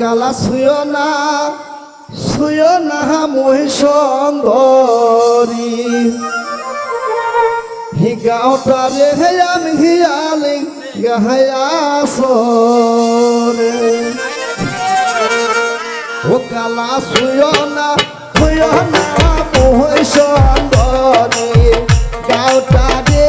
গালা শুয় না শুয় না মই সুন্দরী। হি গাঁওটা রে হে আমি হিয়ালি ও গালা শুয় না শুয় না মই সুন্দরী। গাঁওটা রে